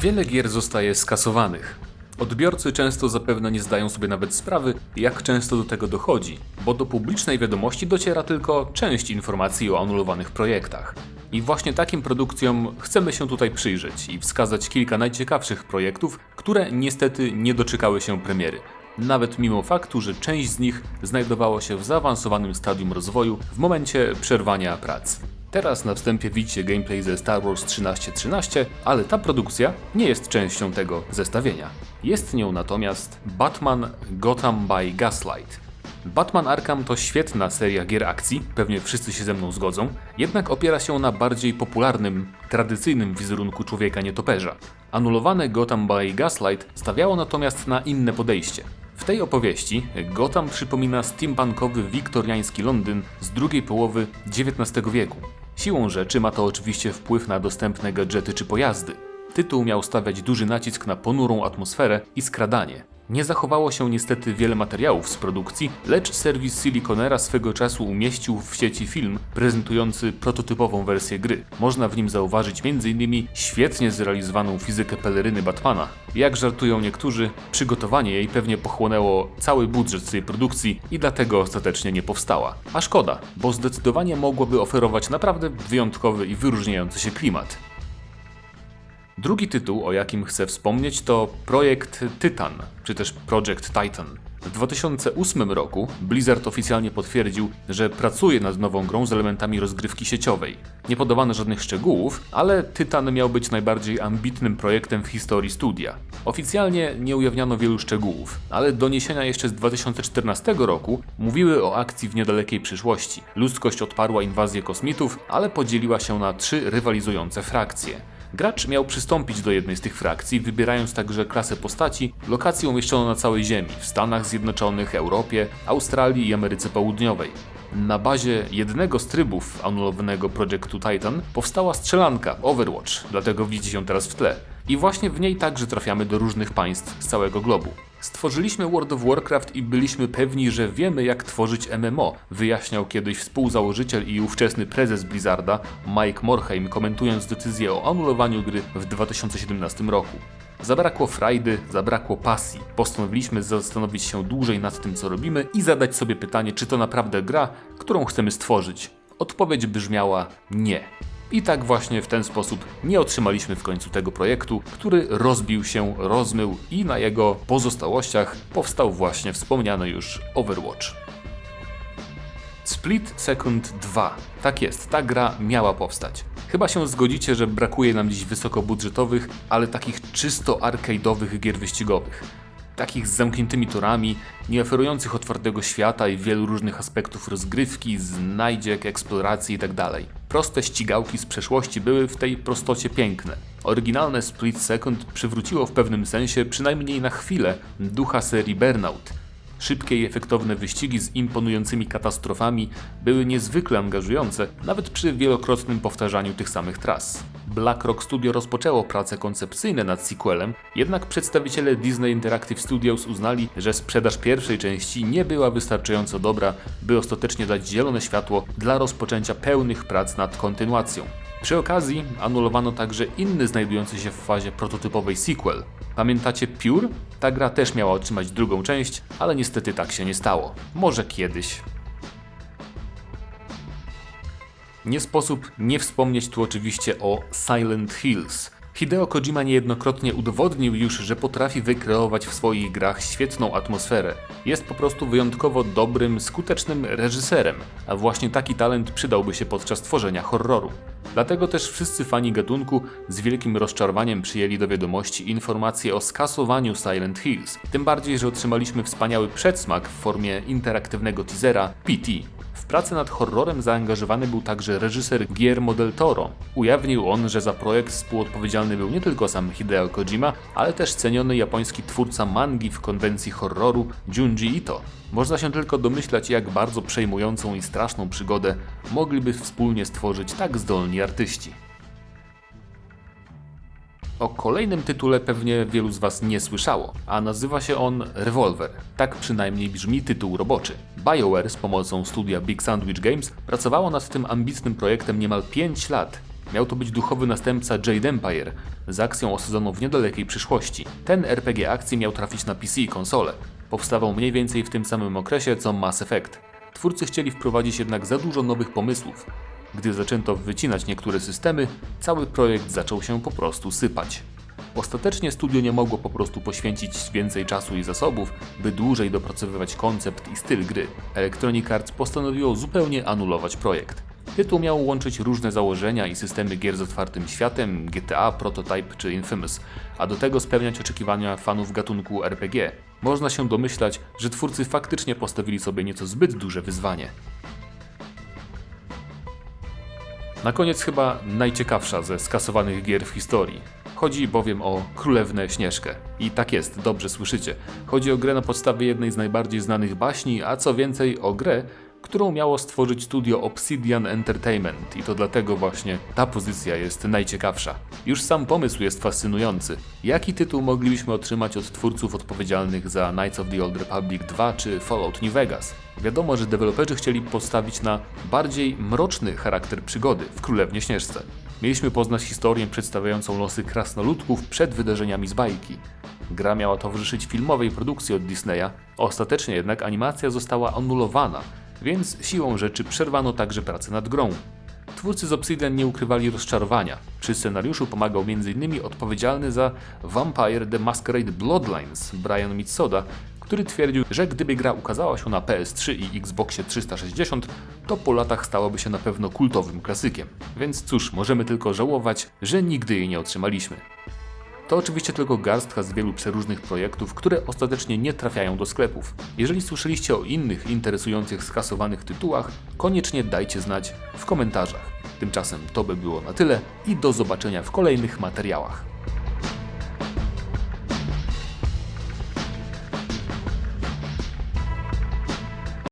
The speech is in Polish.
Wiele gier zostaje skasowanych. Odbiorcy często zapewne nie zdają sobie nawet sprawy, jak często do tego dochodzi, bo do publicznej wiadomości dociera tylko część informacji o anulowanych projektach. I właśnie takim produkcjom chcemy się tutaj przyjrzeć i wskazać kilka najciekawszych projektów, które niestety nie doczekały się premiery. Nawet mimo faktu, że część z nich znajdowała się w zaawansowanym stadium rozwoju w momencie przerwania prac. Teraz na wstępie widzicie gameplay ze Star Wars 1313, ale ta produkcja nie jest częścią tego zestawienia. Jest nią natomiast Batman Gotham by Gaslight. Batman Arkham to świetna seria gier akcji, pewnie wszyscy się ze mną zgodzą, jednak opiera się na bardziej popularnym, tradycyjnym wizerunku człowieka nietoperza. Anulowane Gotham by Gaslight stawiało natomiast na inne podejście. W tej opowieści Gotham przypomina steampunkowy wiktoriański Londyn z drugiej połowy XIX wieku. Siłą rzeczy ma to oczywiście wpływ na dostępne gadżety czy pojazdy. Tytuł miał stawiać duży nacisk na ponurą atmosferę i skradanie. Nie zachowało się niestety wiele materiałów z produkcji, lecz serwis Siliconera swego czasu umieścił w sieci film prezentujący prototypową wersję gry. Można w nim zauważyć m.in. świetnie zrealizowaną fizykę peleryny Batmana. Jak żartują niektórzy, przygotowanie jej pewnie pochłonęło cały budżet tej produkcji i dlatego ostatecznie nie powstała. A szkoda, bo zdecydowanie mogłaby oferować naprawdę wyjątkowy i wyróżniający się klimat. Drugi tytuł, o jakim chcę wspomnieć, to projekt Titan, czy też Project Titan. W 2008 roku Blizzard oficjalnie potwierdził, że pracuje nad nową grą z elementami rozgrywki sieciowej. Nie podawano żadnych szczegółów, ale Titan miał być najbardziej ambitnym projektem w historii studia. Oficjalnie nie ujawniano wielu szczegółów, ale doniesienia jeszcze z 2014 roku mówiły o akcji w niedalekiej przyszłości. Ludzkość odparła inwazję kosmitów, ale podzieliła się na trzy rywalizujące frakcje. Gracz miał przystąpić do jednej z tych frakcji, wybierając także klasę postaci. Lokację umieszczono na całej Ziemi, w Stanach Zjednoczonych, Europie, Australii i Ameryce Południowej. Na bazie jednego z trybów anulowanego projektu Titan powstała strzelanka Overwatch, dlatego widzicie ją teraz w tle. I właśnie w niej także trafiamy do różnych państw z całego globu. Stworzyliśmy World of Warcraft i byliśmy pewni, że wiemy jak tworzyć MMO, wyjaśniał kiedyś współzałożyciel i ówczesny prezes Blizzarda Mike Morheim komentując decyzję o anulowaniu gry w 2017 roku. Zabrakło frajdy, zabrakło pasji. Postanowiliśmy zastanowić się dłużej nad tym, co robimy i zadać sobie pytanie, czy to naprawdę gra, którą chcemy stworzyć. Odpowiedź brzmiała nie. I tak właśnie w ten sposób nie otrzymaliśmy w końcu tego projektu, który rozbił się, rozmył i na jego pozostałościach powstał właśnie wspomniany już Overwatch. Split Second 2. Tak jest, ta gra miała powstać. Chyba się zgodzicie, że brakuje nam dziś wysokobudżetowych, ale takich czysto arcade'owych gier wyścigowych. Takich z zamkniętymi torami, nie oferujących otwartego świata i wielu różnych aspektów rozgrywki, znajdziek, eksploracji itd. Proste ścigałki z przeszłości były w tej prostocie piękne. Oryginalne Split Second przywróciło w pewnym sensie, przynajmniej na chwilę, ducha serii Burnout. Szybkie i efektowne wyścigi z imponującymi katastrofami były niezwykle angażujące, nawet przy wielokrotnym powtarzaniu tych samych tras. BlackRock Studio rozpoczęło prace koncepcyjne nad sequelem, jednak przedstawiciele Disney Interactive Studios uznali, że sprzedaż pierwszej części nie była wystarczająco dobra, by ostatecznie dać zielone światło dla rozpoczęcia pełnych prac nad kontynuacją. Przy okazji anulowano także inny znajdujący się w fazie prototypowej sequel. Pamiętacie Pure? Ta gra też miała otrzymać drugą część, ale niestety tak się nie stało. Może kiedyś. Nie sposób nie wspomnieć tu oczywiście o Silent Hills. Hideo Kojima niejednokrotnie udowodnił już, że potrafi wykreować w swoich grach świetną atmosferę. Jest po prostu wyjątkowo dobrym, skutecznym reżyserem, a właśnie taki talent przydałby się podczas tworzenia horroru. Dlatego też wszyscy fani gatunku z wielkim rozczarowaniem przyjęli do wiadomości informację o skasowaniu Silent Hills. Tym bardziej, że otrzymaliśmy wspaniały przedsmak w formie interaktywnego teasera PT. Pracę nad horrorem zaangażowany był także reżyser Guillermo del Toro. Ujawnił on, że za projekt współodpowiedzialny był nie tylko sam Hideo Kojima, ale też ceniony japoński twórca mangi w konwencji horroru Junji Ito. Można się tylko domyślać, jak bardzo przejmującą i straszną przygodę mogliby wspólnie stworzyć tak zdolni artyści. O kolejnym tytule pewnie wielu z Was nie słyszało, a nazywa się on Revolver. Tak przynajmniej brzmi tytuł roboczy. BioWare z pomocą studia Big Sandwich Games pracowało nad tym ambitnym projektem niemal 5 lat. Miał to być duchowy następca Jade Empire z akcją osadzoną w niedalekiej przyszłości. Ten RPG akcji miał trafić na PC i konsole. Powstawał mniej więcej w tym samym okresie co Mass Effect. Twórcy chcieli wprowadzić jednak za dużo nowych pomysłów. Gdy zaczęto wycinać niektóre systemy, cały projekt zaczął się po prostu sypać. Ostatecznie studio nie mogło po prostu poświęcić więcej czasu i zasobów, by dłużej dopracowywać koncept i styl gry. Electronic Arts postanowiło zupełnie anulować projekt. Tytuł miał łączyć różne założenia i systemy gier z otwartym światem, GTA, Prototype czy Infamous, a do tego spełniać oczekiwania fanów gatunku RPG. Można się domyślać, że twórcy faktycznie postawili sobie nieco zbyt duże wyzwanie. Na koniec chyba najciekawsza ze skasowanych gier w historii. Chodzi bowiem o Królewnę Śnieżkę. I tak jest, dobrze słyszycie. Chodzi o grę na podstawie jednej z najbardziej znanych baśni, a co więcej o grę, którą miało stworzyć studio Obsidian Entertainment i to dlatego właśnie ta pozycja jest najciekawsza. Już sam pomysł jest fascynujący. Jaki tytuł moglibyśmy otrzymać od twórców odpowiedzialnych za Knights of the Old Republic 2 czy Fallout New Vegas? Wiadomo, że deweloperzy chcieli postawić na bardziej mroczny charakter przygody w Królewnie Śnieżce. Mieliśmy poznać historię przedstawiającą losy krasnoludków przed wydarzeniami z bajki. Gra miała towarzyszyć filmowej produkcji od Disneya, ostatecznie jednak animacja została anulowana, więc siłą rzeczy przerwano także pracę nad grą. Twórcy z Obsidian nie ukrywali rozczarowania. Przy scenariuszu pomagał m.in. odpowiedzialny za Vampire the Masquerade Bloodlines Brian Mitsoda, który twierdził, że gdyby gra ukazała się na PS3 i Xboxie 360, to po latach stałaby się na pewno kultowym klasykiem. Więc cóż, możemy tylko żałować, że nigdy jej nie otrzymaliśmy. To oczywiście tylko garstka z wielu przeróżnych projektów, które ostatecznie nie trafiają do sklepów. Jeżeli słyszeliście o innych interesujących skasowanych tytułach, koniecznie dajcie znać w komentarzach. Tymczasem to by było na tyle i do zobaczenia w kolejnych materiałach.